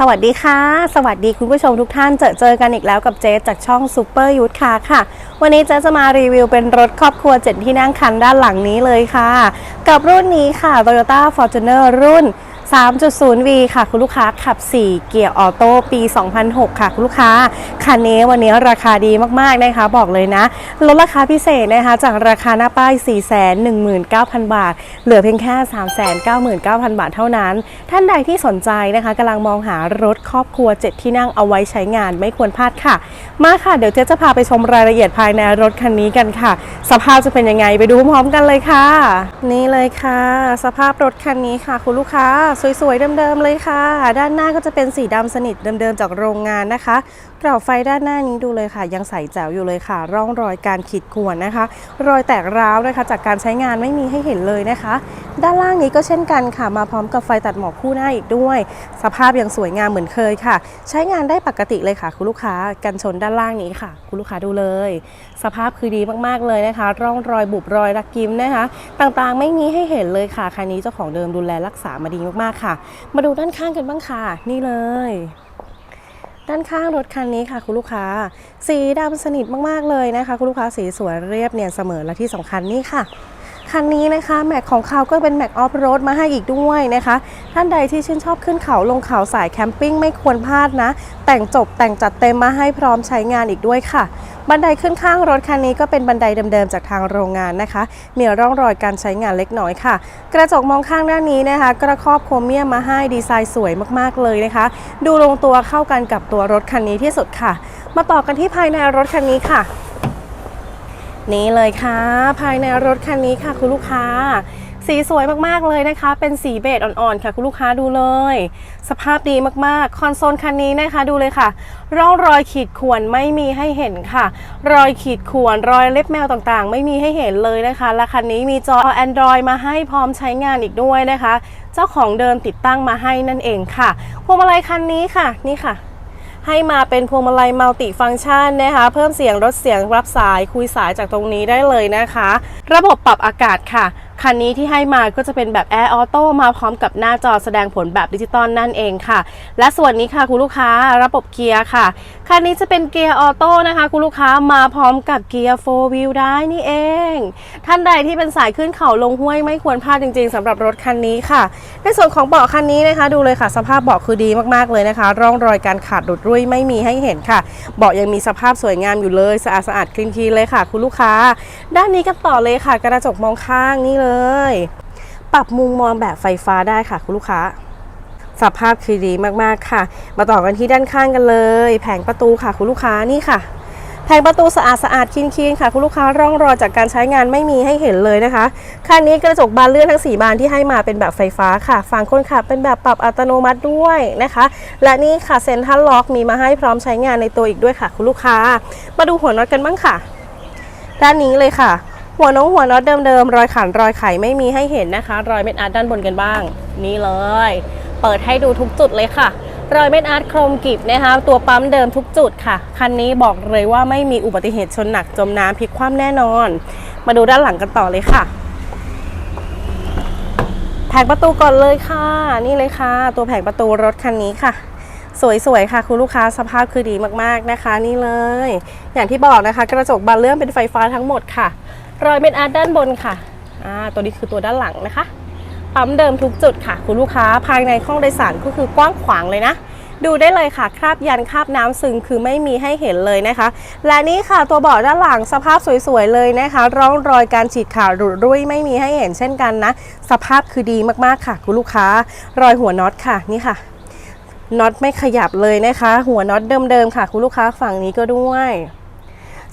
สวัสดีค่ะ สวัสดีคุณผู้ชมทุกท่านเจอเจอกันอีกแล้วกับเจ๊จากช่องซ u เปอร์ยูทคาค่ะ วันนี้เจ๊จะมารีวิวเป็นรถครอบครัวเจนที่นั่งคันด้านหลังนี้เลยค่ะ กับรุ่นนี้ค่ะ Toyota Fortuner รุ่น 3.0V ค่ะ คุณลูกค้าขับ 4 เกียร์ออโต้ปี 2006 ค่ะ คุณลูกค้า คันนี้วันนี้ราคาดีมาก ๆ นะคะ บอกเลยนะ ลดราคาพิเศษนะคะ จากราคาหน้าป้าย 419,000 บาท เหลือเพียงแค่ 399,000 บาทเท่านั้น ท่านใดที่สนใจนะคะกำลังมองหารถครอบครัว 7 ที่นั่งเอาไว้ใช้งานไม่ควรพลาดค่ะ มาค่ะ เดี๋ยวเจ๊จะพาไปชมรายละเอียดภายในรถคันนี้กันค่ะ สภาพจะเป็นยังไงไปดูพร้อมๆกันเลยค่ะ นี่เลยค่ะ สภาพรถคันนี้ค่ะ คุณลูกค้าสวยๆ เดิมๆ เลยค่ะ ด้านหน้าก็จะเป็นสีดำสนิทเดิมๆ จากโรงงานนะคะกรอบไฟด้านหน้านี้ดูเลยค่ะ ยังใสแจ๋วอยู่เลยค่ะ ร่องรอยการขีดข่วนนะคะ รอยแตกร้าวนะคะ จากการใช้งานไม่มีให้เห็นเลยนะคะ ด้านล่างนี้ก็เช่นกันค่ะ มาพร้อมกับไฟตัดหมอกคู่หน้าอีกด้วย สภาพยังสวยงามเหมือนเคยค่ะ ใช้งานได้ปกติเลยค่ะ คุณลูกค้ากันชนด้านล่างนี้ค่ะ คุณลูกค้าดูเลย สภาพคือดีมากๆเลยนะคะ ร่องรอยบุบรอยรักยิ้มนะคะ ต่างๆไม่มีให้เห็นเลยค่ะคันนี้เจ้าของเดิมดูแลรักษามาดีมากๆค่ะ มาดูด้านข้างกันบ้างค่ะ นี่เลย ด้านข้างรถคันนี้ค่ะคุณลูกค้า สีดำสนิทมากๆเลยนะคะ คุณลูกค้าสีสวยเรียบเนียนเสมอและที่สำคัญนี่ค่ะ คันนี้นะคะแม็กของเขาก็เป็นแม็กออฟโรดมาให้อีกด้วยนะคะ ท่านใดที่ชื่นชอบขึ้นเขาลงเขาสายแคมปิ้งไม่ควรพลาดนะ แต่งจบแต่งจัดเต็มมาให้พร้อมใช้งานอีกด้วยค่ะ บันไดขึ้นข้างรถคันนี้ก็เป็นบันไดเดิมๆจากทางโรงงานนะคะ มีร่องรอยการใช้งานเล็กน้อยค่ะ กระจกมองข้างด้านนี้นะคะ กระครอบโครเมียมมาให้ดีไซน์สวยมากๆเลยนะคะ ดูลงตัวเข้ากันกับตัวรถคันนี้ที่สุดค่ะ มาต่อกันที่ภายในรถคันนี้ค่ะ นี่เลยค่ะ ภายในรถคันนี้ค่ะคุณลูกค้า สีสวยมากๆเลยนะคะ เป็นสีเบจอ่อนๆค่ะคุณลูกค้าดูเลย สภาพดีมากๆ คอนโซลคันนี้นะคะดูเลยค่ะ ร่องรอยขีดข่วนไม่มีให้เห็นค่ะ รอยขีดข่วนรอยเล็บแมวต่างๆ ไม่มีให้เห็นเลยนะคะและคันนี้มีจอ Android มาให้พร้อมใช้งานอีกด้วยนะคะ เจ้าของเดิมติดตั้งมาให้นั่นเองค่ะพวงมาลัยคันนี้ค่ะนี่ค่ะ ให้มาเป็นพวงมาลัยมัลติฟังก์ชันนะคะ เพิ่มเสียงลดเสียงรับสายคุยสายจากตรงนี้ได้เลยนะคะ ระบบปรับอากาศค่ะ คันนี้ที่ให้มาก็จะเป็นแบบ Air Auto มาพร้อมกับหน้าจอแสดงผลแบบดิจิตอลนั่นเองค่ะ และส่วนนี้ค่ะคุณลูกค้าระบบเกียร์ค่ะ คันนี้จะเป็นเกียร์ออโต้นะคะ คุณลูกค้ามาพร้อมกับเกียร์4 wheel ได้นี่เอง ท่านใดที่เป็นสายขึ้นเขาลงห้วยไม่ควรพลาดจริง ๆสำหรับรถคันนี้ค่ะ ในส่วนของเบาะคันนี้นะคะ ดูเลยค่ะสภาพเบาะคือดีมากๆเลยนะคะ ร่องรอยการขาดหลุดรุ่ยไม่มีให้เห็นค่ะเบาะยังมีสภาพสวยงามอยู่เลยสะอาดสะอาดคลีนทีเลยค่ะ คุณลูกค้า ด้านนี้กันต่อเลยค่ะ กระจกมองข้างนี่เลยปรับมุมมองแบบไฟฟ้าได้ค่ะคุณลูกค้าสภาพคือดีมากๆค่ะ มาต่อกันที่ด้านข้างกันเลย แผงประตูค่ะคุณลูกค้านี่ค่ะ แผงประตูสะอาดสะอาดคินคีนๆค่ะ คุณลูกค้าร่องรอยจากการใช้งานไม่มีให้เห็นเลยนะคะคันนี้กระจกบานเลื่อนทั้ง 4 บานที่ให้มาเป็นแบบไฟฟ้าค่ะฝั่งคนขับเป็นแบบปรับอัตโนมัติด้วยนะคะ และนี่ค่ะเซ็นทรัลล็อกมีมาให้พร้อมใช้งานในตัวอีกด้วยค่ะ คุณลูกค้า มาดูหัวน็อตกันบ้างค่ะ ด้านนี้เลยค่ะ หัวน้องหัวน็อตเดิมๆรอยขันรอยไขไม่มีให้เห็นนะคะ รอยเม็ดอาร์ตด้านบนกันบ้าง นี่เลย เปิดให้ดูทุกจุดเลยค่ะ รอยเม็ดอาร์ตโครมกิบนะคะตัวปั๊มเดิมทุกจุดค่ะ คันนี้บอกเลยว่าไม่มีอุบัติเหตุชนหนักจมน้ำพลิกคว่ำแน่นอน มาดูด้านหลังกันต่อเลยค่ะแผงประตูก่อนเลยค่ะ นี่เลยค่ะ ตัวแผงประตูรถคันนี้ค่ะ สวยๆค่ะ คุณลูกค้าสภาพคือดีมากๆนะคะ นี่เลย อย่างที่บอกนะคะ กระจกบานเลื่อนเป็นไฟฟ้าทั้งหมดค่ะ รอยเม็ดอาร์ตด้านบนค่ะอ่าตัวนี้คือตัวด้านหลังนะคะ ปั๊มเดิมทุกจุดค่ะ คุณลูกค้าภายในห้องโดยสารก็คือกว้างขวางเลยนะ ดูได้เลยค่ะ คราบยันคราบน้ำซึงคือไม่มีให้เห็นเลยนะคะ และนี่ค่ะตัวเบาะด้านหลังสภาพสวยๆเลยนะคะ ร่องรอยการฉีดขาดหลุดรุ่ยไม่มีให้เห็นเช่นกันนะ สภาพคือดีมากๆค่ะ คุณลูกค้า รอยหัวน็อตค่ะนี่ค่ะน็อตไม่ขยับเลยนะคะ หัวน็อตเดิมๆค่ะ คุณลูกค้าฝั่งนี้ก็ด้วย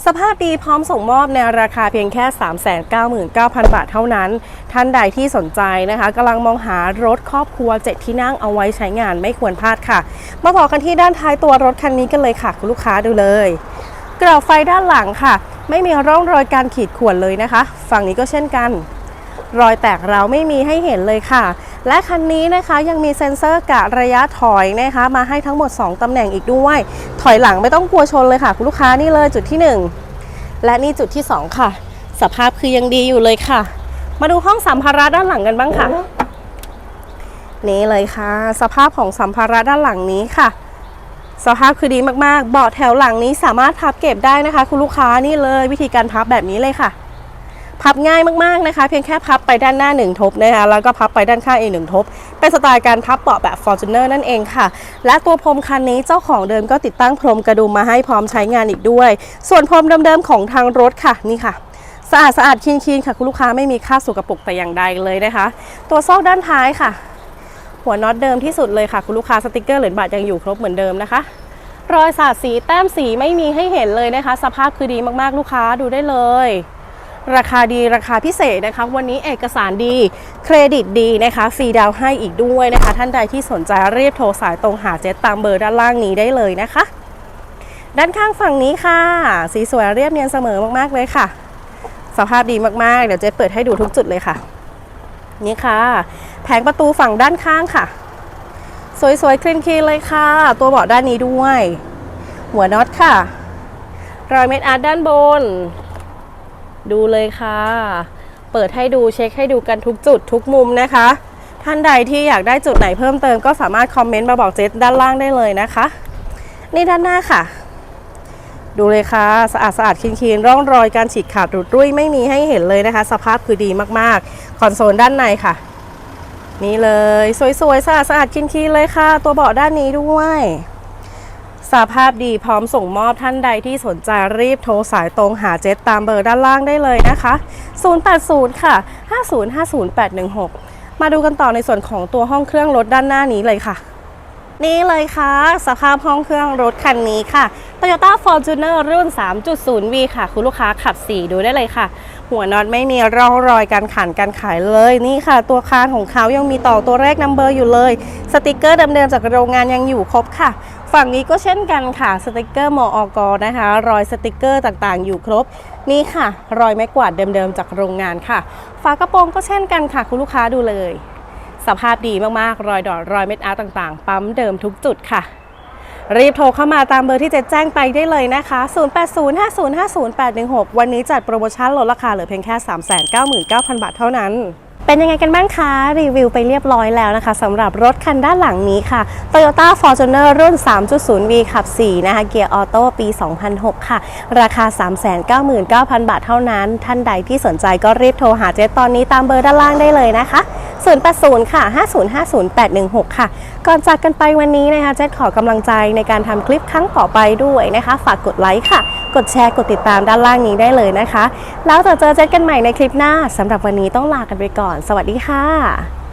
สภาพดีพร้อมส่งมอบในราคาเพียงแค่ 399,000 บาทเท่านั้น ท่านใดที่สนใจนะคะกำลังมองหารถครอบครัว 7 ที่นั่งเอาไว้ใช้งานไม่ควรพลาดค่ะ มาบอกกันที่ด้านท้ายตัวรถคันนี้กันเลยค่ะ คุณลูกค้าดูเลย กระจกไฟด้านหลังค่ะ ไม่มีร่องรอยการขีดข่วนเลยนะคะ ฝั่งนี้ก็เช่นกัน รอยแตกเราไม่มีให้เห็นเลยค่ะ และคันนี้นะคะยังมีเซ็นเซอร์กะระยะถอยนะคะ มาให้ทั้งหมด 2 ตำแหน่งอีกด้วย ถอยหลังไม่ต้องกลัวชนเลยค่ะ คุณลูกค้านี่เลยจุดที่ 1 และนี่จุดที่ 2 ค่ะ สภาพคือยังดีอยู่เลยค่ะ มาดูห้องสัมภาระด้านหลังกันบ้างค่ะ นี่เลยค่ะ สภาพของสัมภาระด้านหลังนี้ค่ะ สภาพคือดีมากๆ เบาะแถวหลังนี้สามารถพับเก็บได้นะคะ คุณลูกค้านี่เลยวิธีการพับแบบนี้เลยค่ะ พับง่ายมากๆนะคะ เพียงแค่พับไปด้านหน้าหนึ่งทบนะคะแล้วก็พับไปด้านข้างอีกหนึ่งทบ เป็นสไตล์การพับเบาะแบบ Fortuner นั่นเองค่ะ และตัวพรมคันนี้เจ้าของเดิมก็ติดตั้งพรมกระดุมมาให้พร้อมใช้งานอีกด้วย ส่วนพรมเดิมๆของทางรถค่ะนี่ค่ะสะอาดสะอาดคลีนๆค่ะคุณลูกค้าไม่มีค่าสุกปรกแต่อย่างใดเลยนะคะ ตัวซอกด้านท้ายค่ะ หัวน็อตเดิมที่สุดเลยค่ะ คุณลูกค้าสติกเกอร์เหรียญบาทยังอยู่ครบเหมือนเดิมนะคะรอยสาดสีแต้มสีไม่มีให้เห็นเลยนะคะ สภาพคือดีมากๆลูกค้าดูได้เลย ราคาดีราคาพิเศษนะคะ วันนี้เอกสารดี เครดิตดีนะคะฟรีดาวให้อีกด้วยนะคะ ท่านใดที่สนใจรีบโทรสายตรงหาเจ๊ตามเบอร์ด้านล่างนี้ได้เลยนะคะ ด้านข้างฝั่งนี้ค่ะ สีสวยเรียบเนียนเสมอมากๆเลยค่ะ สภาพดีมากๆ เดี๋ยวเจ๊เปิดให้ดูทุกจุดเลยค่ะ นี่ค่ะ แผงประตูฝั่งด้านข้างค่ะ สวยๆคลีนคีเลยค่ะ ตัวเบาะด้านนี้ด้วย หัวน็อตค่ะรอยเม็ดอาร์ตด้านบน ดูเลยค่ะ เปิดให้ดูเช็คให้ดูกันทุกจุดทุกมุมนะคะ ท่านใดที่อยากได้จุดไหนเพิ่มเติมก็สามารถคอมเมนต์มาบอกเจสด้านล่างได้เลยนะคะ นี่ด้านหน้าค่ะ ดูเลยค่ะสะอาดสะอาดคลีนๆร่องรอยการฉีกขาดหลุดรุ่ยไม่มีให้เห็นเลยนะคะ สภาพคือดีมากๆ คอนโซลด้านในค่ะ นี่เลย สวยๆสะอาดสะอาดคลีนๆเลยค่ะ ตัวเบาะด้านนี้ด้วย สภาพดีพร้อมส่งมอบท่านใดที่สนใจรีบโทรสายตรงหาเจตตามเบอร์ด้านล่างได้เลยนะคะ 080 ค่ะ 5050816 มาดูกันต่อในส่วนของตัวห้องเครื่องรถด้านหน้านี้เลยค่ะ นี่เลยค่ะ สภาพห้องเครื่องรถคันนี้ค่ะ Toyota Fortuner รุ่น 3.0V ค่ะ คุณลูกค้าขับ4ดูได้เลยค่ะหัวน็อตไม่มีร่องรอยการขันการขายเลยนี่ค่ะ ตัวคานของเขายังมีต่อตัวแรกนัมเบอร์อยู่เลย สติกเกอร์เดิมๆจากโรงงานยังอยู่ครบค่ะ ฝั่งนี้ก็เช่นกันค่ะสติกเกอร์มออกนะคะ รอยสติกเกอร์ต่างๆ อยู่ครบนี่ค่ะ รอยไม้กวาดเดิมๆจากโรงงานค่ะ ฝากระโปรงก็เช่นกันค่ะ คุณลูกค้าดูเลย สภาพดีมากๆ รอยดอดรอยเม็ดอาร์ตต่างๆ ปั๊มเดิมทุกจุดค่ะ รีบโทรเข้ามาตามเบอร์ที่เจ๊แจ้งไปได้เลยนะคะ 0805050816 วันนี้จัดโปรโมชั่นลดราคาเหลือเพียงแค่ 399,000 บาทเท่านั้น เป็นยังไงกันบ้างคะ รีวิวไปเรียบร้อยแล้วนะคะสำหรับรถคันด้านหลังนี้ค่ะ Toyota Fortuner รุ่น 3.0V ขับ 4 นะคะ เกียร์ออโต้ปี 2006 ค่ะ ราคา 399,000 บาทเท่านั้น ท่านใดที่สนใจก็รีบโทรหาเจ๊ตอนนี้ตามเบอร์ด้านล่างได้เลยนะคะ 080 ค่ะ 5050816 ค่ะ ก่อนจากกันไปวันนี้นะคะเจ๊ขอกำลังใจในการทำคลิปครั้งต่อไปด้วยนะคะ ฝากกดไลค์ค่ะ กดแชร์ กดติดตามด้านล่างนี้ได้เลยนะคะ แล้วจะเจอเจ๊กันใหม่ในคลิปหน้าสำหรับวันนี้ต้องลากันไปก่อน สวัสดีค่ะ